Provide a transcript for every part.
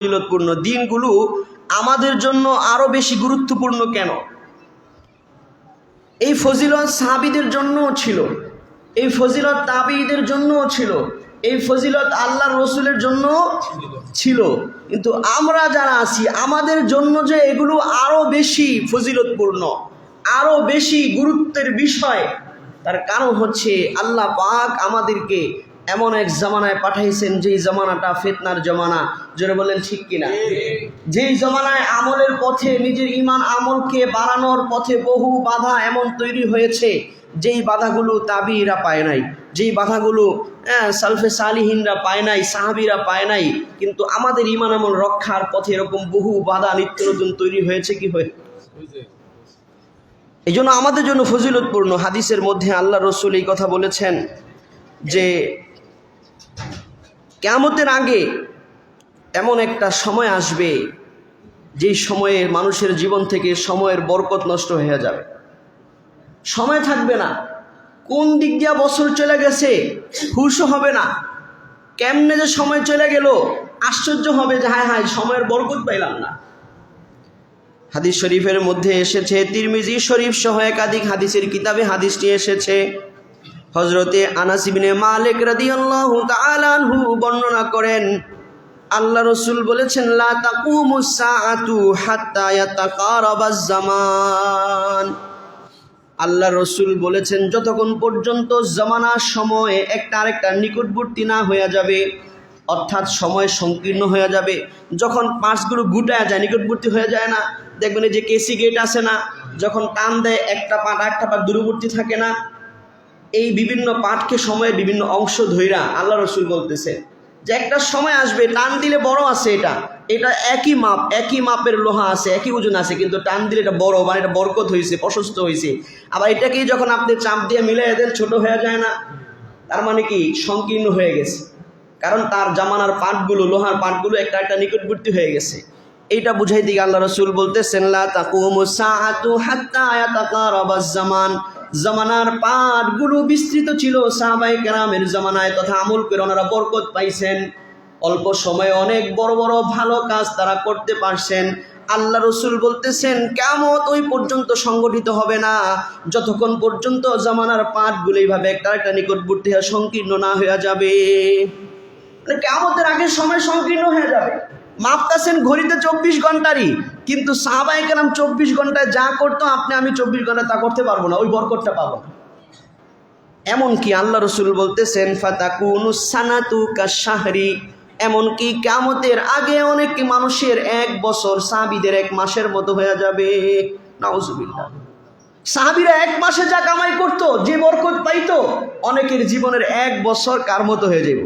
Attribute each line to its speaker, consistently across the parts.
Speaker 1: ফজিলতপূর্ণ দিনগুলো আমাদের জন্য আরও বেশি গুরুত্বপূর্ণ কেন? এই ফজিলত সাহাবিদের জন্যও ছিল। এই ফজিলত তাবিদের জন্যও ছিল। এই ফজিলত আল্লাহ রসুলের জন্য ছিল। কিন্তু আমরা যারা আছি, আমাদের জন্য যে এগুলো আরও বেশি ফজিলতপূর্ণ, আরও বেশি গুরুত্বের বিষয়, তার কারণ হচ্ছে আল্লাহ পাক আমাদেরকে এমন এক জামানায় পাঠাইছেন যেই জামানাটা ফেতনার জমানা। জোরে বললেন ঠিক কিনা? যেই জমানায় আমলের পথে নিজের ইমান আমলকে বাড়ানোর পথে বহু বাধা এমন তৈরি হয়েছে যেই বাধাগুলো তাবিরা পায় নাই। যেই বাধাগুলো হ্যাঁ, সালফে সালিহিনরা পায় নাই সাহাবিরা পায় নাই কিন্তু আমাদের ইমান আমল রক্ষার পথে এরকম বহু বাধা নিত্য নতুন তৈরি হয়েছে কি হয়ে? এই জন্য আমাদের জন্য ফজিলতপূর্ণ হাদিসের মধ্যে আল্লাহ রসুল এই কথা বলেছেন যে কেমতের আগে এমন একটা সময় আসবে, যেই সময়ে মানুষের জীবন থেকে সময়ের বরকত নষ্ট হয়ে যাবে। সময় থাকবে না। কোন দিক দিয়া বছর চলে গেছে, হুশও হবে না। কেমনে যে সময় চলে গেল, আশ্চর্য হবে যে হায় হায়, সময়ের বরকত পাইলাম না। হাদিস শরীফের মধ্যে এসেছে, তিরমিজি শরীফ সহ একাধিক হাদিসের কিতাবে হাদিসটি এসেছে। হজরতে আনাসিবিনে মালিক রাদিয়াল্লাহু তাআলা আনহু বর্ণনা করেন, আল্লাহ রসুল বলেছেন, লা তাকুমুস সাআতু হাত্তা ইয়াতাকারাবাজ জামান আল্লাহ রসুল বলেছেন, যতক্ষণ পর্যন্ত জমানার সময় একটা আরেকটা নিকটবর্তী না হয়ে যাবে, অর্থাৎ সময় সংকীর্ণ হয়ে যাবে, যখন পাঁচগুলো গুটায় যায়, নিকটবর্তী হয়ে যায় না, দেখবেন এই যে কেসি গেট আছে না, যখন টান দেয়, একটা পাট একটা পাট দূরবর্তী থাকে না এই বিভিন্ন পাঠকে সময়ের বিভিন্ন অংশ ধইরা আল্লাহ রসুল বলতেছে যে একটা সময় আসবে, টান দিলে বড় আছে এটা। এটা একই মাপ, একই মাপের লোহা আছে, একই ওজন আছে, কিন্তু টান দিলে এটা বড় মানে এটা বরকত হয়েছে প্রশস্ত হয়েছে আবার এটাকেই যখন আপনি চাপ দিয়ে মিলাই দেন, ছোট হয়ে যায় না। তার মানে কি? সংকীর্ণ হয়ে গেছে। কারণ তার জামানার পাটগুলো লোহার পাটগুলো একটা একটা নিকটবর্তী হয়ে গেছে। এইটা বুঝাই দিকে আল্লাহ রসুল বলতেছেন, লা তাকুমু সাআতু হাত্তা ইয়াতাকারাবাজ জামান। জামানার পাটগুলো বিস্তৃত ছিল। সাহাবাই কেরামের জামানায় তথা আমল করে ওনারা বরকত পাইছেন। অল্প সময়ে অনেক বড় বড় ভালো কাজ তারা করতে পারছেন। আল্লাহ রসুল বলতেছেন কেমত ওই পর্যন্ত সংগঠিত হবে না। যতক্ষণ পর্যন্ত জামানার পাটগুলো এইভাবে একটা একটা নিকটবর্তী সংকীর্ণ না হয়ে যাবে। মানে কেমতের আগে সময় সংকীর্ণ হয়ে যাবে। মাপতাছেন ঘড়িতে চব্বিশ ঘন্টারই। কিন্তু সাহাবাই কেরাম চব্বিশ ঘন্টায় যা করতো, আপনি আমি চব্বিশ ঘণ্টা তা করতে পারব না, ওই বরকতটা পাবো না। এমনকি আল্লাহ রসুল বলতেছেন ফাতাকুনুসানাতু কাশাহরি এমনকি কামতের আগে অনেক মানুষের এক বছর সাহাবিদের এক মাসের মতো হয়ে যাবে। নাউজুবিল্লাহ। সাহাবিরা এক মাসে যা কামাই করতো, যে বরকত পাইতো, অনেকের জীবনের এক বছর কার মতো হয়ে যাব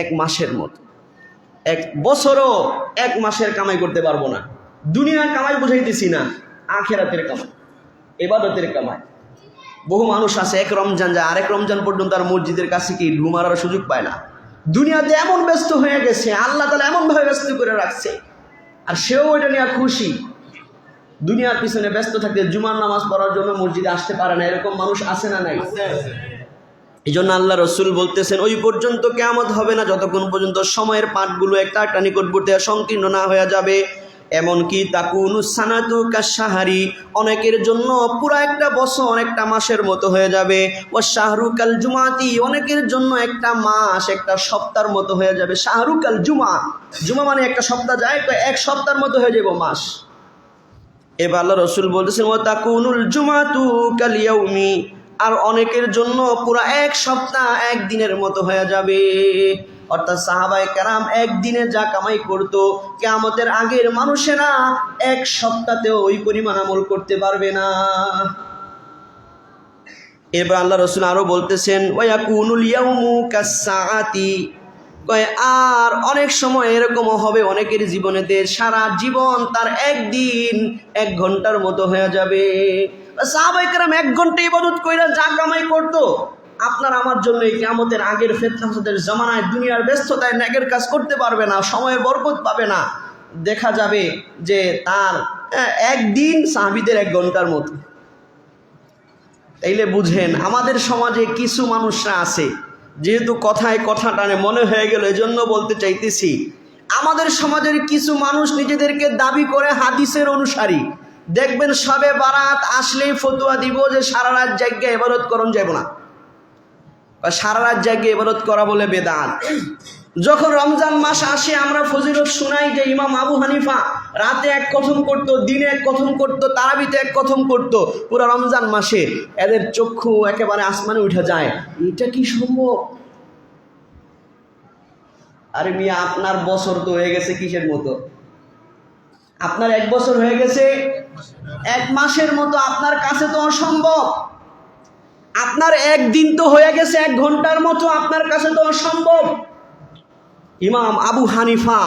Speaker 1: এক মাসের মতো। এক বছরও এক মাসের কামাই করতে পারব না। দুনিয়ার কামাই বুঝাইতেছি না, আখেরাতের কামাই, এবাদতের কামাই। বহু মানুষ আছে, এক রমজান যায়, আরেক রমজান পর্যন্ত তার মসজিদের কাছে কি ঢুমারার সুযোগ পায় না? দুনিয়াতে এমন ব্যস্ত হয়ে গেছে, আল্লাহ তালা এমনভাবে ব্যস্ত করে রাখছে। আর সেও ওইটা নিয়ে খুশি। দুনিয়ার পিছনে ব্যস্ত থাকতে জুমার নামাজ পড়ার জন্য মসজিদে আসতে পারে না, এরকম মানুষ আছে না নাই? এই জন্য আল্লাহ রসুল বলতেছেন, ওই পর্যন্ত কেমত হবে না, যতক্ষণ পর্যন্ত সময়ের পাঠগুলো একটা একটা নিকটবর্তী সংকীর্ণ না হয়ে যাবে। এমনকি তাকুনু সানাতু কাশাহারি, অনেকের জন্য পুরো একটা বছর, একটা মাসের মতো হয়ে যাবে। ও শাহরুকাল জুমাতি, অনেকের জন্য একটা মাস, একটা সপ্তাহের মতো হয়ে যাবে। শাহরুকাল জুমা জুমা মানে একটা সপ্তাহ যায়, তো এক সপ্তাহের মতো হয়ে যাব মাস। এবার আল্লাহ রসুল বলতেছেন ও তাকুনুল জুমাতু কালিয়াউমি আর অনেকের জন্য পুরো এক সপ্তাহ একদিনের মতো হয়ে যাবে। অর্থাৎ সাহাবাই কারাম একদিনে যা কামাই করতো, কেয়ামতের আগের মানুষেরা এক সপ্তাহতেও ওই পরিমাণ আমল করতে পারবে না। এবার আল্লাহ রসুল আরও বলতেছেন আর অনেক সময় এরকমও হবে, অনেকের জীবনেতে সারা জীবন তার একদিন, এক ঘণ্টার মতো হয়ে যাবে। সাহাবাইকেরাম এক ঘণ্টা ইবাদত কইরা যা কামাই করতো। আপনার আমার জন্য এই কেমতের আগের ফেতনাদের জমানায় দুনিয়ার ব্যস্ততায় ন্যাগের কাজ করতে পারবে না সময়ের বরকত পাবে না। দেখা যাবে যে তার হ্যাঁ, একদিন সাহাবিদের এক ঘণ্টার মতো তাইলে বুঝেন আমাদের সমাজে কিছু মানুষরা আছে যেহেতু কথায় কথা টানে মনে হয়ে গেল এজন্য বলতে চাইতেছি আমাদের সমাজের কিছু মানুষ নিজেদেরকে দাবি করে হাদিসের অনুসারী। দেখবেন সবে বারাত আসলেই ফতুয়া দিব যে সারা রাত জায়গায় এবারত করণ যাব না। সারা রাত জায়গায় এবারত করা বলে বেদান যখন রমজান মাস আসে, আমরা ফজিলত শুনাই যে ইমাম আবু হানিফা রাতে এক কথম করত, দিনে এক কথম করত, তারাবিতে এক কথম করত, পুরো রমজান মাসে এদের চক্ষু একেবারে আসমানে উঠে যায়। এটা কি সম্ভব? আরে মিয়া, আপনার বছর তো হয়ে গেছে কিসের মতো? আপনার এক বছর হয়ে গেছে এক মাসের মতো আপনার কাছে তো অসম্ভব। আপনার একদিন তো হয়ে গেছে, এক ঘণ্টার মতো আপনার কাছে তো অসম্ভব। ইমাম আবু হানিফা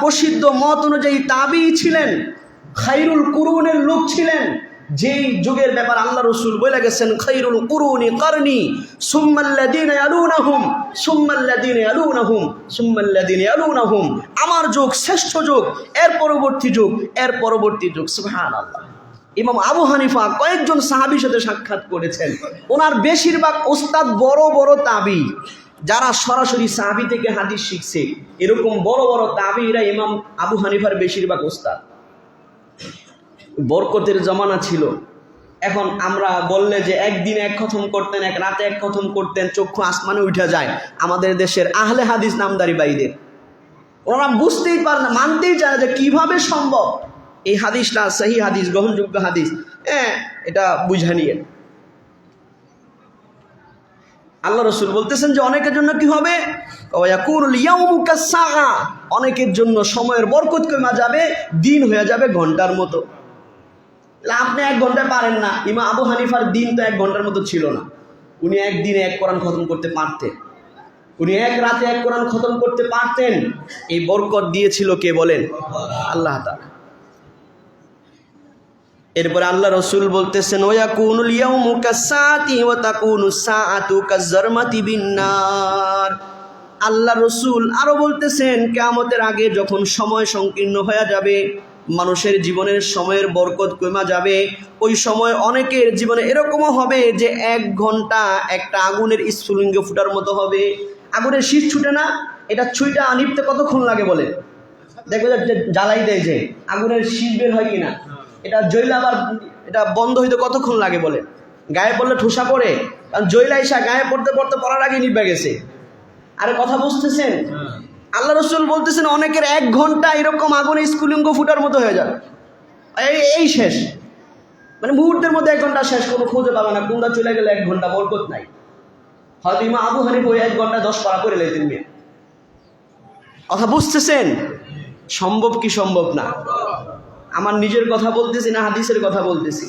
Speaker 1: প্রসিদ্ধ মত অনুযায়ী তাবি ছিলেন, খাইরুল কুরুনের লোক ছিলেন। যেই যুগের ব্যাপার আল্লাহ রসুল বলে গেছেন খৈরুল কুরুনি করনি সুম্মাল্লাদিন আলুনাহুম সুম্মাল্লাদিন আলুনাহুম সুম্মাল্লাদিন আলুনাহুম আমার যুগ, শ্রেষ্ঠ যুগ, এর পরবর্তী যুগ, এর পরবর্তী যুগ সুহান আল্লাহ ইমাম আবু হানিফা কয়েকজন সাহাবির সাথে সাক্ষাৎ করেছেন। ওনার বেশিরভাগ ওস্তাদ বড় বড় তাবি, যারা সরাসরি সাহাবি থেকে হাদিস শিখছে। এরকম বড় বড় তাবিরা ইমাম আবু হানিফার বেশিরভাগ ওস্তাদ বরকতের জমানা ছিল। এখন আমরা বললে যে একদিন এক খতম করতেন, এক রাতে এক খতম করতেন, চক্ষু আসমানে উঠে যায়। আমাদের দেশের আহলে হাদিস নামদারি বাইদের। ওরা বুঝতেই পারে না, মানতেই চায় না যে কীভাবে সম্ভব। এই হাদিসটা সেই হাদিস, গ্রহণযোগ্য হাদিস। হ্যাঁ এটা বুঝা নিয়ে। আল্লাহ রসুল বলতেছেন যে অনেকের জন্য কি হবে। অনেকের জন্য সময়ের বরকত কমা যাবে, দিন হয়ে যাবে ঘণ্টার মতো। আপনি এক ঘন্টায় পারেন না। ইমা আবু হানিফার দিন তো এক ঘণ্টার মতো ছিল না। উনি একদিনে এক কোরআন খতম করতে পারতেন। উনি এক রাতে এক কোরআন খতম করতে পারতেন। এই বরকত দিয়েছিল কে বলেন? আল্লাহ তাআলা। এরপরে আল্লাহ রসুল বলতেছেন ওয়া কুনুল ইয়াউমু কাসাতি ওয়া তাকুনু সাআতু কাজারমাতি বিন্নার। আল্লাহ রসুল আরও বলতেছেন, কিয়ামতের আগে যখন সময় সংকীর্ণ হয়ে যাবে মানুষের জীবনের সময়ের বরকত কমা যাবে। ওই সময় অনেকের জীবনে এরকমও হবে যে এক ঘণ্টা একটা আগুনের স্ফুলিঙ্গ ফুটার মতো হবে। আগুনের শীত ছুটে না, এটা ছুইটা নিপতে কতক্ষণ লাগে বলে? দেখবে জ্বালাই দেয় যে, আগুনের শীত বের হয় কিনা? এটা জৈলা আবার এটা বন্ধ হইতে কতক্ষণ লাগে বলে? গায়ে পড়লে ঠোসা পড়ে, কারণ জৈলা ইসা গায়ে পড়তে পড়তে পড়ার আগে নিবে গেছে। আরে কথা বুঝতেছেন? আল্লাহ রসুল বলতেছেন, অনেকের এক ঘণ্টা এরকম আগুনে স্কুলিঙ্গ ফুটার মতো হয়ে যাবে। এই এই শেষ। মানে মুহূর্তের মধ্যে এক ঘণ্টা শেষ, কোনো খুঁজে পাবে না। কোনটা চলে গেলে এক ঘণ্টা বরকত নাই। হয়তো ইমা আবু হানিফ ওই এক ঘণ্টা দশ পাড়া করে লেতেন মেয়ে। কথা বুঝতেছেন? সম্ভব কি সম্ভব না? আমার নিজের কথা বলতেছি না হাদিসের কথা বলতেছি।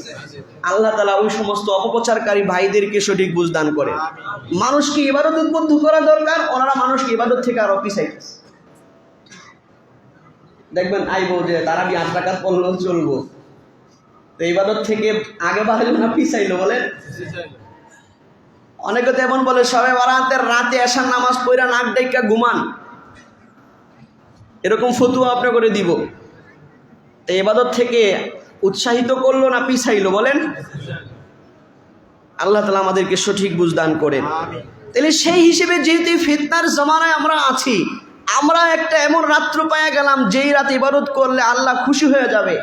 Speaker 1: আল্লাহ তালা ওই সমস্ত অপপ্রচারকারী ভাইদেরকে সঠিক বুঝদান করে। মানুষকে ইবাদত উদ্বুদ্ধ করা দরকার, ওনারা মানুষকে ইবাদত থেকে আরও পিছাইতেছে দেখবেন আইবো যে তারা আমি আট টাকা পড়লেও চলবো। তো ইবাদত থেকে আগে বাড়াইলো না পিছাইলো বলেন? অনেকে তো এমন বলে, সবে বারাতের রাতে এসার নামাজ পড়া নাক ডাইকা ঘুমান। এরকম ফতুয়া আপনি করে দিব। তো এবাদত থেকে উৎসাহিত করল না পিছাইলো বলেন? আল্লাহ তালা আমাদেরকে সঠিক বুঝদান করেন। তাহলে সেই হিসেবে যেহেতু ফেতনার জমানায় আমরা আছি আমরা একটা এমন রাত্র পায়া গেলাম যেই রাতে ইবাদত করলে আল্লাহ খুশি হয়ে যাবে।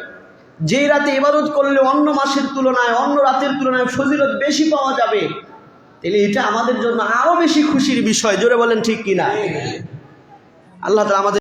Speaker 1: যেই রাতে ইবাদত করলে অন্য মাসের তুলনায় অন্য রাতের তুলনায় ফজিলত বেশি পাওয়া যাবে। তাহলে এটা আমাদের জন্য আরও বেশি খুশির বিষয় জোরে বলেন ঠিক কিনা? আল্লাহ তালা আমাদের